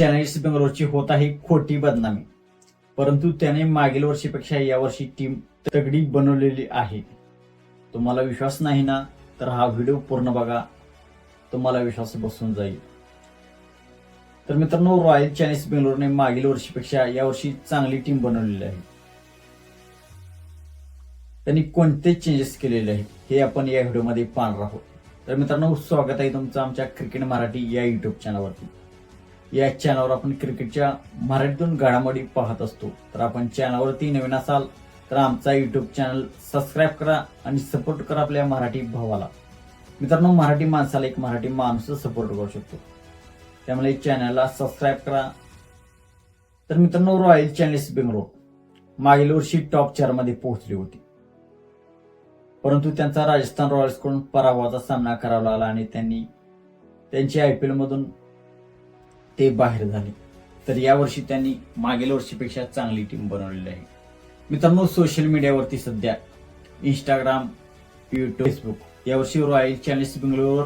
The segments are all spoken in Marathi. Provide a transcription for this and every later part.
चेन्नई बेंगलोरची होत आहे खोटी बदनामी. परंतु त्याने मागील वर्षीपेक्षा यावर्षी टीम तगडी बनवलेली आहे. तुम्हाला विश्वास नाही ना? तर हा व्हिडिओ पूर्ण बघा. तुम्हाला विश्वास बसून जाईल. तर मित्रांनो रॉयल चॅलेंज बेंगलोरने मागील वर्षीपेक्षा यावर्षी चांगली टीम बनवलेली आहे. त्यांनी कोणते चेंजेस केलेले आहेत हे आपण या व्हिडिओमध्ये पाहणार आहोत. तर मित्रांनो स्वागत आहे तुमचं आमच्या क्रिकेट मराठी या युट्यूब चॅनलवरती या चॅनलवर आपण क्रिकेटच्या मराठीतून घडामोडी पाहत असतो. तर आपण चॅनलवरती नवीन असाल तर आमचा युट्यूब चॅनल सबस्क्राईब करा आणि सपोर्ट करा आपल्या मराठी भावाला. मित्रांनो मराठी माणसाला एक मराठी माणूस सपोर्ट करू शकतो. त्यामुळे चॅनलला सबस्क्राईब करा. तर मित्रांनो रॉयल चॅलेंज बेंगलोर मागील वर्षी टॉप चारमध्ये पोहोचली होती. परंतु त्यांचा राजस्थान रॉयल्सकडून पराभवाचा सामना करावा लागला आणि त्यांनी त्यांची आय पी एलमधून ते बाहेर झाले. तर यावर्षी त्यांनी मागील वर्षीपेक्षा चांगली टीम बनवलेली आहे. मित्रांनो सोशल मीडियावरती सध्या इंस्टाग्राम युट्यूब फेसबुक यावर्षी रॉयल चॅलेंज बेंगलोर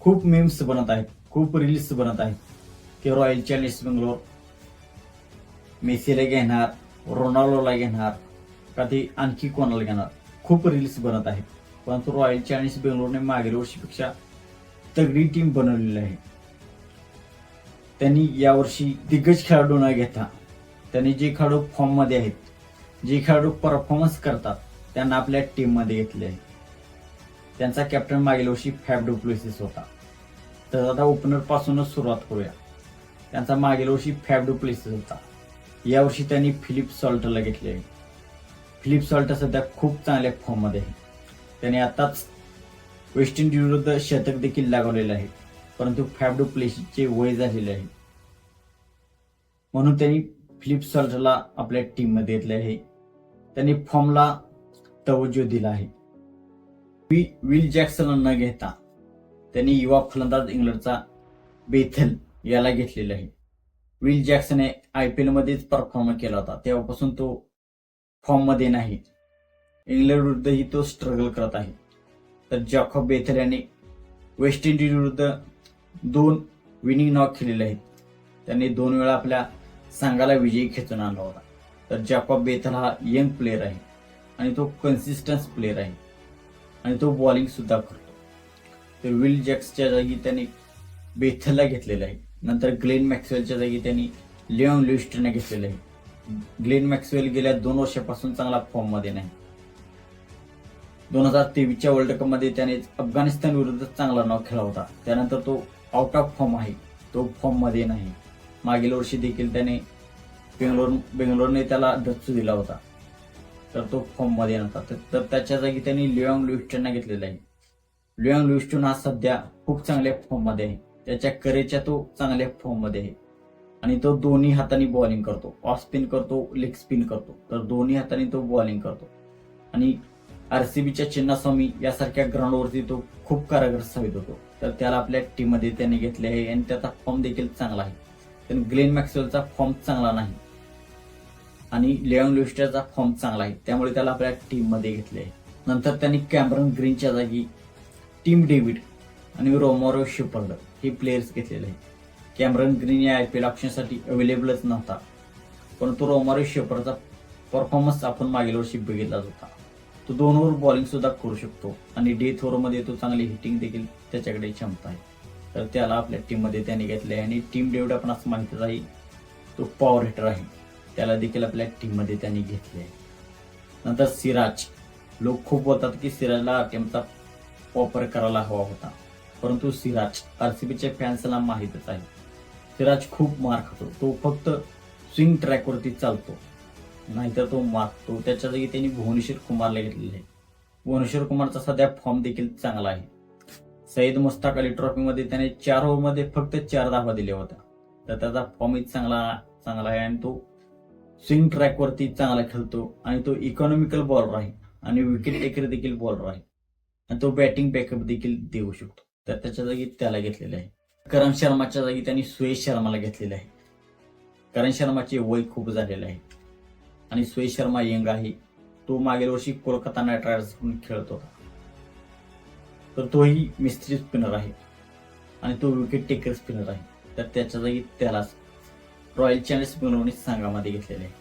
खूप मेम्स बनत आहेत खूप रील्स बनत आहेत. की रॉयल चॅलेंज बेंगलोर मेसीला घेणार रोनाल्डोला घेणार का ते आणखी कोणाला घेणार खूप रील्स बनत आहेत. परंतु रॉयल चॅलेंज बेंगलोरने मागील वर्षीपेक्षा तगडी टीम बनवलेली आहे. त्यांनी यावर्षी दिग्गज खेळाडू न घेता त्यांनी जे खेळाडू फॉर्ममध्ये आहेत जे खेळाडू परफॉर्मन्स करतात त्यांना आपल्या टीममध्ये घेतले आहे. त्यांचा कॅप्टन मागील वर्षी फॅब डुप्लेसिस होता. तर आता ओपनरपासूनच सुरुवात करूया. त्यांचा मागील वर्षी फॅब डुप्लेसिस होता. यावर्षी त्यांनी फिलिप सॉल्टला घेतले आहे. फिलिप सॉल्ट सध्या खूप चांगल्या फॉर्ममध्ये आहे. त्याने आताच वेस्ट इंडिज विरुद्ध शतक देखील लागवलेलं आहे. परंतु फॅब डुप्लेसिसचे वय झालेले आहे. म्हणून त्यांनी फिलिप सॉल्टला आपल्या टीममध्ये घेतले आहे. त्यांनी फॉर्मला तवज्जो दिला आहे. वि- विल जॅक्सन न घेता त्यांनी युवा फलंदाज इंग्लंडचा बेथल याला घेतलेला आहे. विल जॅक्सनने आय पी एलमध्येच परफॉर्म केला होता. तेव्हापासून तो फॉर्ममध्ये नाही. इंग्लंड विरुद्धही तो स्ट्रगल करत आहे. तर जॉकॉब बेथल यांनी वेस्ट इंडिज विरुद्ध दोन विनिंग नॉक केलेले आहेत. त्यांनी दोन वेळा आपल्या संघाला विजयी खेचून आणला होता. तर जॅकॉब बेथल हा यंग प्लेअर आहे आणि तो कन्सिस्टन्स प्लेअर आहे. आणि तो बॉलिंग सुद्धा करतो. तर विल जॅक्सच्या जागी त्यांनी बेथलला घेतलेलं आहे. नंतर ग्लेन मॅक्सवेलच्या जागी त्यांनी लिओन लिस्टने घेतलेलं आहे. ग्लेन मॅक्सवेल गेल्या दोन वर्षापासून चांगला फॉर्ममध्ये नाही. दोन हजार तेवीसच्या वर्ल्ड कपमध्ये त्याने अफगाणिस्तान विरुद्ध चांगला नाव खेळला होता. त्यानंतर तो आउट ऑफ फॉर्म आहे. तो फॉर्ममध्ये नाही. मागील वर्षी देखील त्याने बेंगलोर बेंगलोरने त्याला धच्चू दिला होता. तर तो फॉर्ममध्ये नव्हता. तर- तर त्याच्या जागी त्यांनी लिओंग लुईस्टनला घेतलेला आहे. लिओंग लुइस्टन हा सध्या खूप चांगल्या फॉर्ममध्ये आहे. त्याच्या करेच्या तो चांगल्या फॉर्ममध्ये आहे. आणि तो दोन्ही हाताने बॉलिंग करतो. ऑफ स्पिन करतो लेग स्पिन करतो. तर दोन्ही हाताने तो बॉलिंग करतो. आणि आरसीबीच्या चिन्नास्वामी यासारख्या ग्राउंडवरती तो खूप कारागर साबित होतो. तर त्याला आपल्या टीममध्ये त्याने घेतले आहे आणि त्याचा फॉर्म देखील चांगला आहे. पण ग्लेन मॅक्सवेलचा फॉर्म चांगला नाही. आणि लिओन लुस्टरचा फॉर्म चांगला आहे. त्यामुळे त्याला आपल्या टीममध्ये घेतले आहे. नंतर त्यांनी कॅमरन ग्रीनच्या जागी टीम डेव्हिड आणि रोमोरो शिपर्ड हे प्लेयर्स घेतलेले आहे कॅमरन ग्रीन या आय पी एल ऑप्शनसाठी अवेलेबलच नव्हता. परंतु रोमारो शिपर्डचा परफॉर्मन्स आपण मागील वर्षी बघितलाच होता. तो दोन ओव्हर बॉलिंग सुद्धा करू शकतो. आणि डेथ ओव्हरमध्ये तो चांगली हिटिंग देखील त्याच्याकडे क्षमता आहे. तर त्याला आपल्या टीममध्ये त्याने घेतले आणि टीम डेव्हिड आपण असं माहितीच आहे तो पॉवर हिटर आहे. त्याला देखील आपल्या टीममध्ये त्यांनी घेतले आहे नंतर सिराज. लोक खूप बोलतात की सिराजला टीमचा वापर करायला हवा होता. परंतु सिराज आरसीबीच्या फॅन्सला माहीतच आहे. सिराज खूप मार खातो. तो फक्त स्विंग ट्रॅकवरती चालतो. नाहीतर तो मागतो. त्याच्या जागी त्यांनी भुवनेश्वर कुमारला घेतलेले आहे. भुवनेश्वर कुमारचा सध्या फॉर्म देखील चांगला आहे. सईद मुस्ताक अली ट्रॉफीमध्ये त्याने चार ओव्हरमध्ये फक्त चार धावा दिल्या होत्या. तर त्याचा फॉर्मही चांगला चांगला आहे आणि तो स्विंग ट्रॅकवरती चांगला खेळतो आणि तो इकॉनॉमिकल बॉलर आहे आणि विकेट टेकर देखील बॉलर आहे. आणि तो बॅटिंग बॅकअप देखील देऊ शकतो. तर त्याच्या जागी त्याला घेतलेले आहे. करण शर्माच्या जागी त्यांनी सुयश शर्माला घेतलेले आहे. करण शर्माचे वय खूप झालेले आहे. आणि सुय शर्मा यंग आहे. तो मागील वर्षी कोलकाता नाईट रायडर्सकडून म्हणून खेळत होता. तर तोही मिस्त्री स्पिनर आहे. आणि तो विकेट टेकर स्पिनर आहे. तर त्याच्या जागी त्यालाच रॉयल चॅलेंज स्पिनरने संघामध्ये घेतलेले आहे.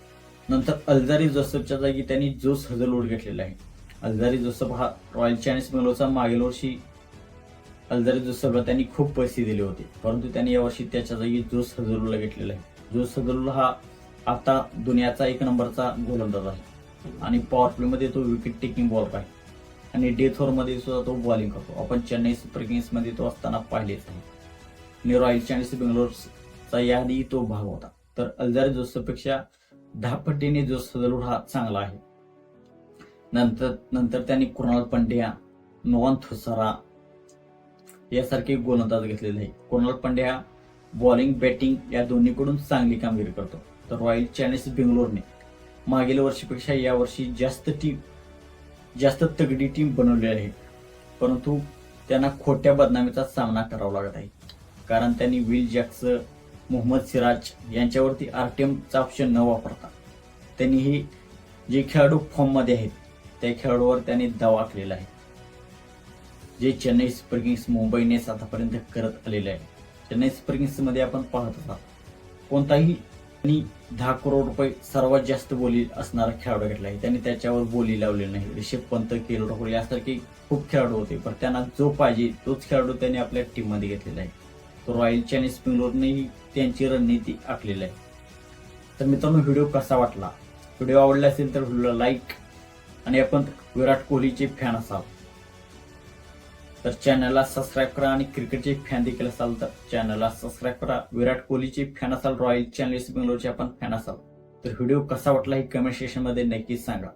नंतर अल्झारी जोसेफच्या जागी त्यांनी जोस हजलवूड घेतलेला आहे. अल्झारी जोसेफ हा रॉयल चॅलेंज स्पिनरचा मागील वर्षी अल्झारी जोसेफला त्यांनी खूप पैसे दिले होते. परंतु त्यांनी यावर्षी त्याच्या जागी जोस हजलूला घेतलेला आहे. जोस हजलूल हा आता दुनियाचा एक नंबरचा गोलंदाज आहे. आणि पॉवर प्लेमध्ये तो विकेट टेकिंग बॉलर आहे आणि डेथ ओव्हरमध्ये सुद्धा तो बॉलिंग करतो. आपण चेन्नई सुपर किंग्समध्ये तो असताना पाहिलेच आहे आणि रॉयल चॅलेंज बेंगलोरचा याआधी तो भाग होता. तर अल्जारी जोसपेक्षा दहा पटीने जो सदलूर हा चांगला आहे. नंतर नंतर त्यांनी कुणाल पंड्या नोवान थुसारा यासारखे गोलंदाज घेतलेले आहे. कुणाल पंड्या बॉलिंग बॅटिंग या दोन्हीकडून चांगली कामगिरी करतो. तर रॉयल चॅलेंजर्स बेंगलोरने मागील वर्षीपेक्षा यावर्षी जास्त टीम जास्त तगडी टीम बनवली आहे. परंतु त्यांना खोट्या बदनामीचा सामना करावा लागत आहे. कारण त्यांनी विल जॅक्स मोहम्मद सिराज यांच्यावरती आरटीएमचा ऑप्शन न वापरता त्यांनी हे जे खेळाडू फॉर्ममध्ये आहेत त्या खेळाडूवर त्यांनी दावा आखलेला आहे. जे चेन्नई सुपर किंग्स मुंबई आतापर्यंत करत आलेले आहे. चेन्नई सुपर किंग्समध्ये आपण पाहत असाल कोणताही त्यांनी दहा करोड रुपये सर्वात जास्त बोली असणारा खेळाडू घेतला आहे. त्यांनी त्याच्यावर बोली लावलेली नाही. ऋषभ पंत केल ठाकूर यासारखे खूप खेळाडू होते पण त्यांना जो पाहिजे तोच खेळाडू त्यांनी आपल्या टीममध्ये घेतलेला आहे. तो रॉयल चॅलेंज बेंगलोरनेही त्यांची रणनीती आखलेली आहे. तर मित्रांनो व्हिडिओ कसा वाटला? व्हिडिओ आवडला असेल तर व्हिडिओला लाईक आणि आपण विराट कोहलीचे फॅन असाल. तर चॅनलला सबस्क्राईब करा आणि क्रिकेटचे फॅन देखील असाल तर चॅनलला सबस्क्राईब करा. विराट कोहलीचे फॅन असाल रॉयल चॅलेंज बेंगलोरचे आपण फॅन असाल. तर व्हिडिओ कसा वाटला हे कमेंट सेक्शनमध्ये नक्कीच सांगा.